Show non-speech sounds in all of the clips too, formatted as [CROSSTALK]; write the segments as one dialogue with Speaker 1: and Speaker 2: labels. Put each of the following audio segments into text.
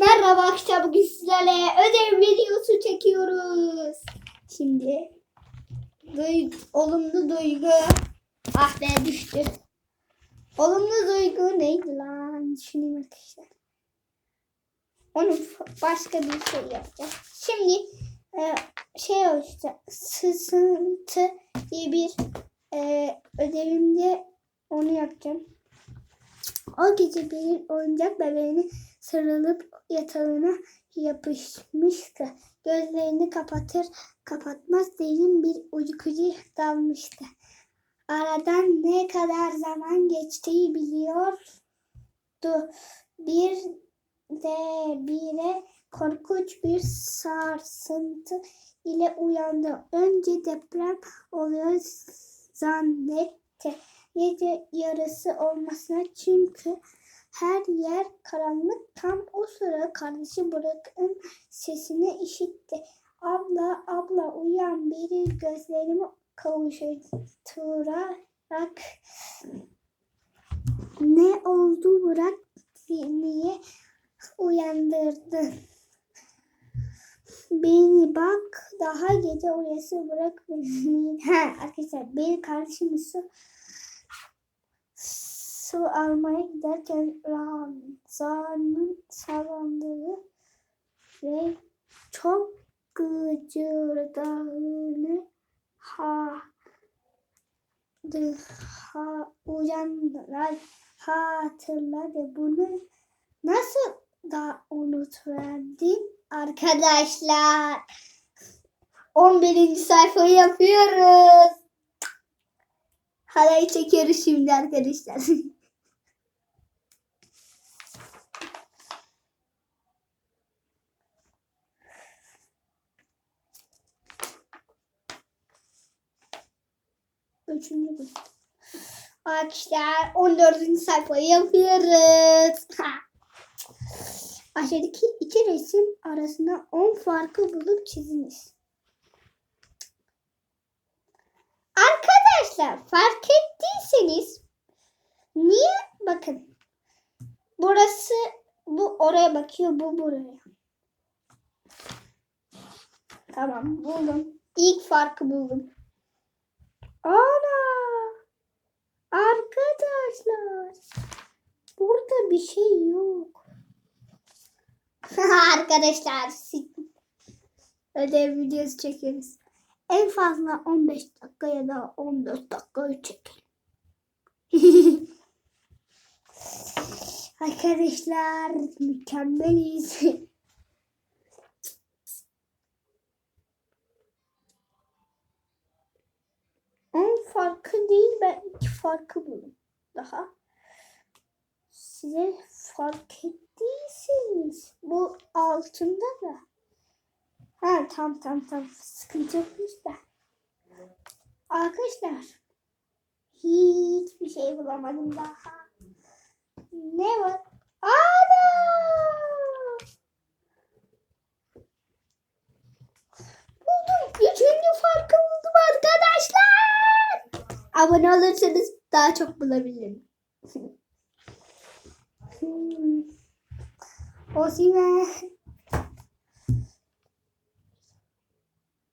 Speaker 1: Merhaba arkadaşlar bugün sizlerle ödev videosu çekiyoruz. Şimdi duy, olumlu duygu ah be düştü. Olumlu duygu neydi lan? Düşüneyim arkadaşlar. Onu başka bir şey yapacağım. Şimdi e, şey olacak. Sızıntı diye bir e, ödevimde onu yapacağım. O gece bir oyuncak bebeğini sarılıp yatağına yapışmıştı. Gözlerini kapatır kapatmaz derin bir uykuya dalmıştı. Aradan ne kadar zaman geçtiği biliyordu. Bir de bire korkunç bir sarsıntı ile uyandı. Önce deprem oluyor zannetti. Gece yarısı olmasına çünkü her yer karanlık. Tam o sıra kardeşi Burak'ın sesini işitti. Abla, abla uyan biri gözlerimi kavuşturarak ne oldu Burak niye uyandırdın? Beni bak daha gece uyası bırak beni. [LAUGHS] Ha arkadaşlar bir kardeşim su su almaya giderken Ramazan'ın sallandığı ve çok gıcırdağını ha, ha uyandılar hatırladı bunu nasıl da unutverdim arkadaşlar 11. sayfayı yapıyoruz Halayı çekiyoruz şimdi arkadaşlar. [LAUGHS] Üçüncü bölüm. Arkadaşlar 14. sayfayı yapıyoruz. Ha. Aşağıdaki iki resim arasında 10 farkı bulup çiziniz. Arkadaşlar fark ettiyseniz niye bakın burası bu oraya bakıyor bu buraya. Tamam buldum. İlk farkı buldum. Ana! Arkadaşlar burada bir şey yok. [LAUGHS] Arkadaşlar ödev videosu çekiyoruz. En fazla 15 dakika ya da 14 dakika çekelim. [LAUGHS] Arkadaşlar mükemmeliz. On farkı değil ben iki farkı buldum. Daha size fark ettiyseniz bu altında da Ha tam tam tam sıkıntı yokmuş da. Arkadaşlar hiçbir şey bulamadım daha. Ne var? Ana! Buldum. Üçüncü farkı buldum arkadaşlar. Abone olursanız daha çok bulabilirim. hmm. Osime.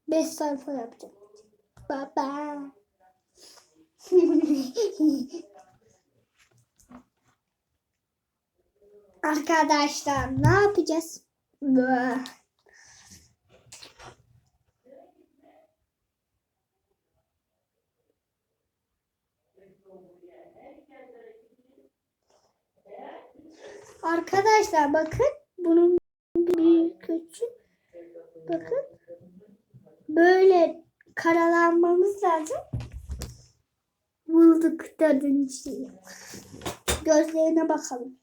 Speaker 1: 5 sayfa yapacağım. Baba. Arkadaşlar ne yapacağız? Bıh. Arkadaşlar bakın bunun bir küçük bakın böyle karalanmamız lazım. Bulduk dördüncü şeyi. Gözlerine bakalım.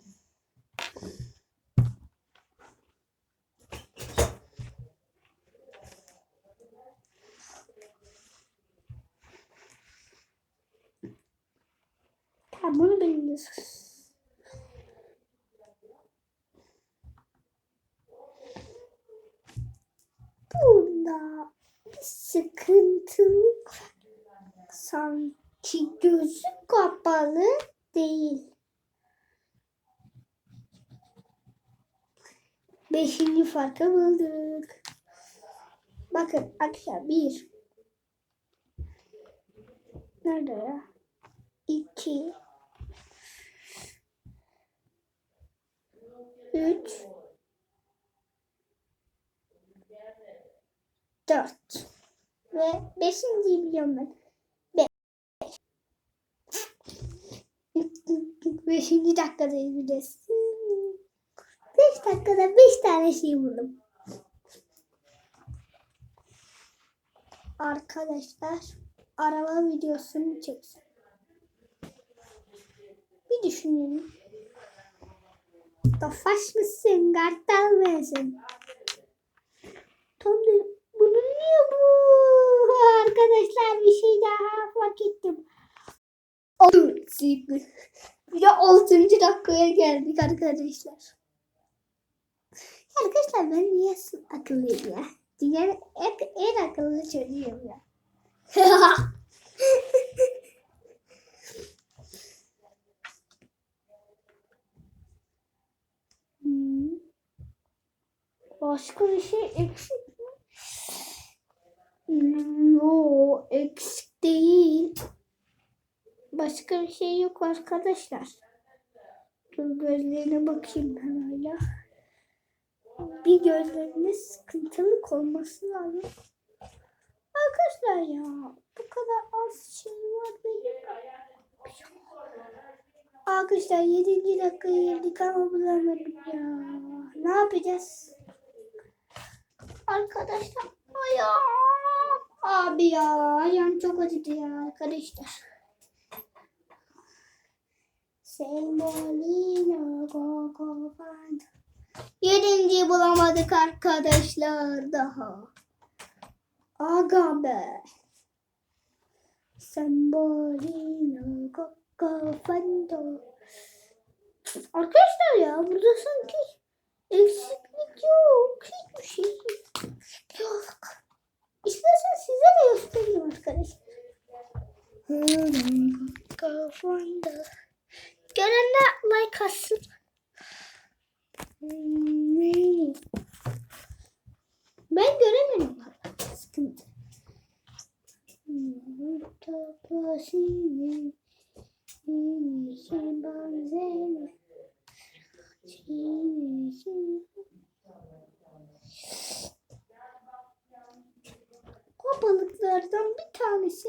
Speaker 1: Tamam bunu biliyoruz. Bunda bir sıkıntılık var. sanki gözü kapalı değil. Beşinci farkı bulduk. Bakın arkadaşlar bir. Nerede ya? İki. Üç. Dört. Ve beşinciyi biliyorum ben. Beş. Beşinci dakikadayız bir de. Beş dakikada beş tane şey buldum. Arkadaşlar araba videosunu çeksin. Bir düşünelim. Tofaş mısın? Kartal mısın? Tam bu? Arkadaşlar bir şey daha fark ettim. Bir de 6. dakikaya geldik arkadaşlar. Arkadaşlar ben niye akıllıyım ya? Dünyanın en, en akıllı çocuğuyum ya. [LAUGHS] Hmm. Başka bir şey eksik Yo, eksik değil. Başka bir şey yok arkadaşlar. Dur gözlerine bakayım ben hala. Bir gözlerinde sıkıntılık olması lazım. Arkadaşlar ya bu kadar az şey var benim. Arkadaşlar 7. dakikaya girdik ama bulamadım ya. Ne yapacağız? Arkadaşlar ayağım. Abi ya ayağım çok acıdı ya arkadaşlar. Sembolina go go band. Yedinciyi bulamadık arkadaşlar daha. Aga be. Sembolina go band. Arkadaşlar ya burada sanki eksiklik yok. Hiçbir şey yok. İstersen size de göstereyim arkadaşlar. Kafanda. Görenler like atsın. Hmm. Ben göremiyorum. Sıkıntı. Tapasini, tanesi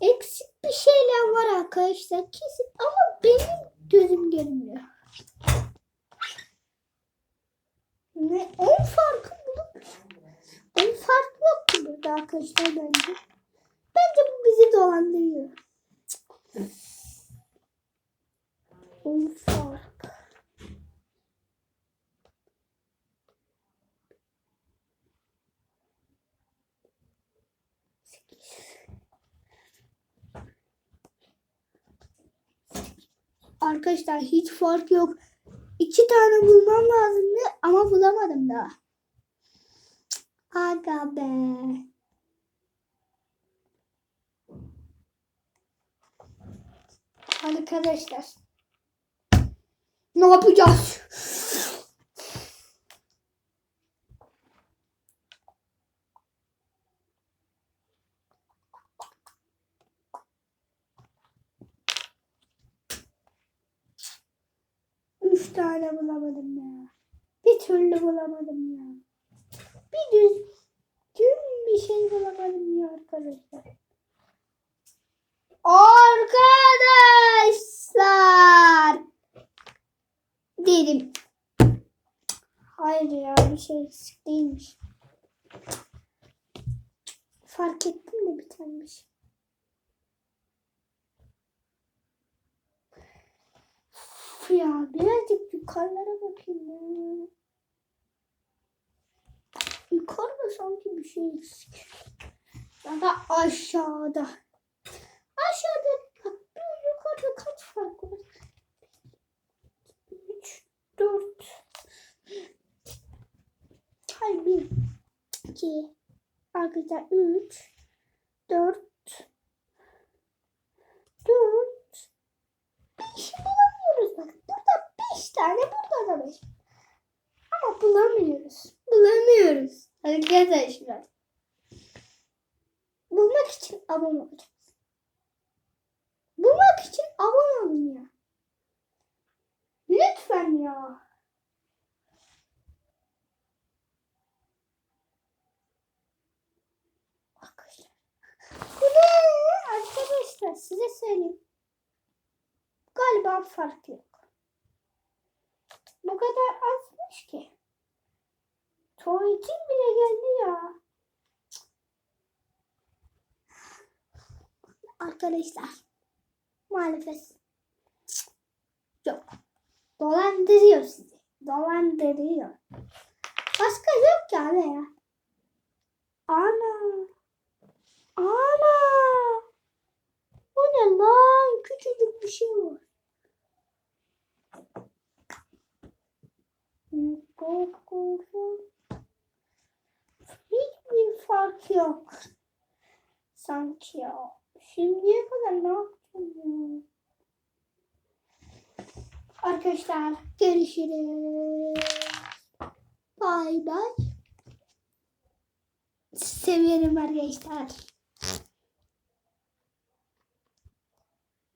Speaker 1: eksik bir şeyler var arkadaşlar kesin ama benim gözüm görmüyor. Ne? 10 farkı bulup 10 fark yok ki burada arkadaşlar bence. Bence bu bizi dolandırıyor. 10 fark. Arkadaşlar hiç fark yok. İki tane bulmam lazımdı ama bulamadım daha. Aga be. Arkadaşlar. Ne yapacağız? Üç tane bulamadım ya. Bir türlü bulamadım ya. Bir düzgün bir şey bulamadım ya arkadaşlar. Arkadaşlar. Dedim. Hayır ya bir şey eksik değilmiş. Fark ettim de bir Üf ya birazcık yukarılara bakayım ya. Yukarıda sanki bir şey eksik. Ya da aşağıda. Aşağıda bir yukarıda kaç fark var? 3, 4. Hayır 1, 2, arkadaşlar 3, 4, 4, Bulamıyoruz. Bulamıyoruz. Arkadaşlar. Bulmak için abone olacağız. Bulmak için abone olun ya. Lütfen ya. Arkadaşlar size söyleyeyim. Galiba fark yok. Bu kadar azmış ki. Tuvaletim bile geldi ya. Arkadaşlar. Maalesef. Yok. Dolandırıyor sizi. Dolandırıyor. Başka yok abi ya. Ana. Ana. Bu ne lan? Küçücük bir şey var. Hiçbir fark yok. Sanki ya. Şimdiye kadar ne yaptım ya? Arkadaşlar görüşürüz. Bay bay. Seviyorum arkadaşlar.